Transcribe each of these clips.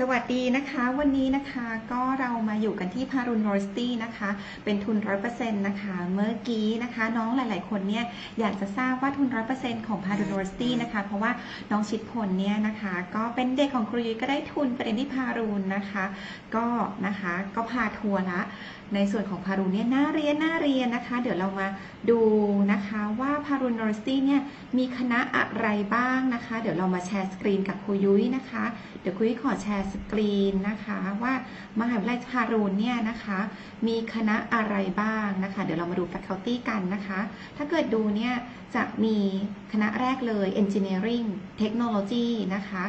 สวัสดีนะคะวันนี้นะคะก็เรามาอยู่กันที่พารุน u รสตี้นะคะ เป็นทุน100%นต์นะคะเมื่อกี้นะคะ น้องหลาย ๆ คนเนี่ยอยากจะทราบว่าทุน100%ของพารุน u รสตี้นะคะ เพราะว่าน้องชิดพลเนี่ยนะคะ ก็เป็นเด็กของครูยุ้ยก็ได้ทุนไปเรียนที่พารุนนะคะ ก็นะคะก็พาทัวร์ละในส่วนของพารุนเนี่ยน่าเรียนน่าเรียนนะคะ เดี๋ยวเรามาดูนะคะว่าพารุน u รสตี้เนี่ยมีคณะอะไรบ้างนะคะ เดี๋ยวเรามาแชร์สกรีนกับครูยุ้ยนะคะ เดี๋ยวครูยุ้ยขอแชร์สกรีนนะคะว่ามหาวิทยาลัยฮารุนเนี่ยนะคะมีคณะอะไรบ้างนะคะ เดี๋ยวเรามาดูแฟคเคาตี้กันนะคะ ถ้าเกิดดูเนี่ยจะมีคณะแรกเลย engineering technology นะคะ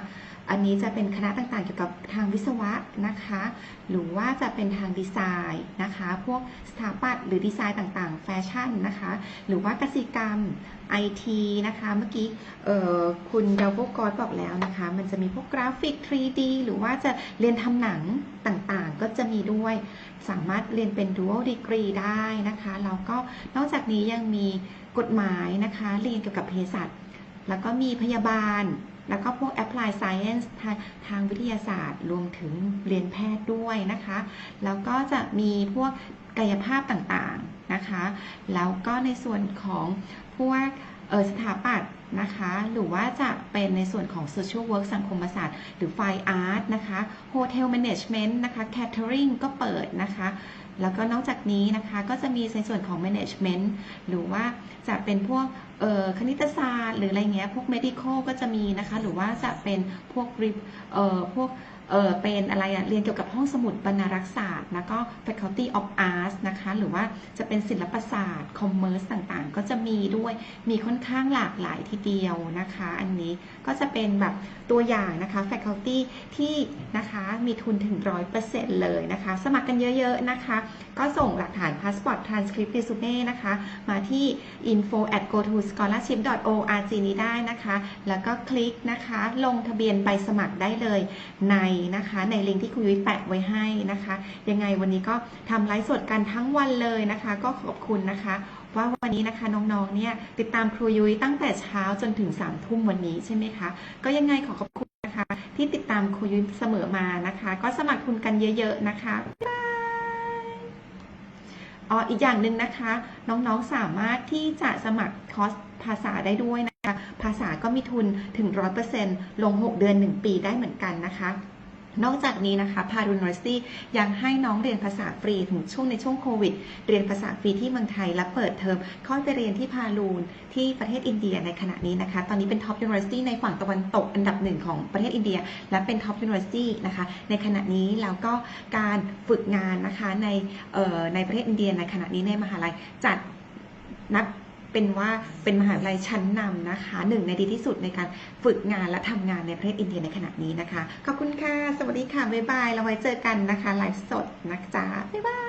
อันนี้จะเป็นคณะต่างๆ เกี่ยวกับทางวิศวะนะคะ หรือว่าจะเป็นทางดีไซน์นะคะ พวกสถาปัตย์หรือดีไซน์ต่างๆ แฟชั่นนะคะ หรือว่ากสิกรรม IT นะคะ เมื่อกี้คุณดาวโบกอสบอกแล้วนะคะ มันจะมีพวกกราฟิก 3D หรือว่าจะเรียนทำหนังต่างๆ ก็จะมีด้วย สามารถเรียนเป็น dual degree ได้นะคะ แล้วก็นอกจากนี้ยังมีกฎหมายนะคะ เรียนเกี่ยวกับเภสัชแล้วก็มีพยาบาล แล้วก็พวก apply science ทางทางวิทยาศาสตร์ รวมถึงเรียนแพทย์ด้วยนะคะ แล้วก็จะมีพวกกายภาพต่างๆนะคะ แล้วก็ในส่วนของพวก สถาปัตย์นะคะ หรือว่าจะเป็นในส่วนของ social work สังคมศาสตร์ หรือ fine art นะคะ hotel management นะคะ catering ก็เปิดนะคะ แล้วก็นอกจากนี้นะคะก็จะมีในส่วนของ management หรือว่าจะเป็นพวกเออคณิตศาสตร์ หรืออะไรเงี้ย พวก medical ก็จะมีนะคะ หรือว่าจะเป็นพวกเออพวก เออเป็นอะไรอะเรียนเกี่ยวกับห้องสมุดบรรณารักษ์ศาสตร์แล้วก็ faculty of arts นะคะ หรือว่าจะเป็นศิลปศาสตร์ commerce ต่างๆ ก็จะมีด้วยมีค่อนข้างหลากหลายทีเดียวนะคะ อันนี้ก็จะเป็นแบบตัวอย่างนะคะ faculty ที่นะคะมีทุนถึง 100%เลยนะคะ สมัครกันเยอะๆนะคะ ก็ส่งหลักฐาน passport transcript resume นะคะ มาที่ info at go to scholarship org นี้ได้นะคะ แล้วก็คลิกนะคะ ลงทะเบียนใบสมัครได้เลยในนะคะ ในลิงก์ที่คุณยุ้ยแปะไว้ให้นะคะ ยังไงวันนี้ก็ทำไลฟ์สดกันทั้งวันเลยนะคะ ก็ขอบคุณนะคะ ว่าวันนี้นะคะน้องๆเนี่ยติดตามครูยุ้ยตั้งแต่เช้าจนถึง3ามทุ่มวันนี้ใช่ไหมคะก็ยังไงขอขอบคุณนะคะ ที่ติดตามครูยุ้ยเสมอมานะคะ ก็สมัครทุนกันเยอะ ๆ นะคะบ๊ายอ๋ออีกอย่างหนึ่งนะคะ น้องๆสามารถที่จะสมัครคอร์สภาษาได้ด้วยนะคะ ภาษาก็มีทุนถึง 100%ลง 6 เดือน 1 ปีได้เหมือนกันนะคะ นอกจากนี้นะคะพารุน u ร i สตี้ยังให้น้องเรียนภาษาฟรีถึงช่วงในช่วงโควิด เรียนภาษาฟรีที่เมืองไทยและเปิดเทอมเข้าไปเรียนที่พารูนที่ประเทศอินเดียในขณะนี้นะคะ ตอนนี้เป็นท็อปยูนิเวอร์ซิตี้ในฝั่งตะวันตกอันดับหนึ่งของประเทศอินเดีย และเป็นท็อปยูนิเวอร์ซิตี้นะคะ ในขณะนี้แล้วก็การฝึกงานนะคะในในประเทศอินเดียในขณะนี้ในมหาลัยจัดนับ เป็นว่าเป็นมหาวิทยาลัยชั้นนำนะคะหนึ่งในดีที่สุดในการฝึกงานและทำงานในประเทศอินเดียในขณะนี้นะคะ ขอบคุณค่ะ สวัสดีค่ะ บ๊ายบาย เราไว้เจอกันนะคะ ไลฟ์สดนะจ๊ะบ๊ายบาย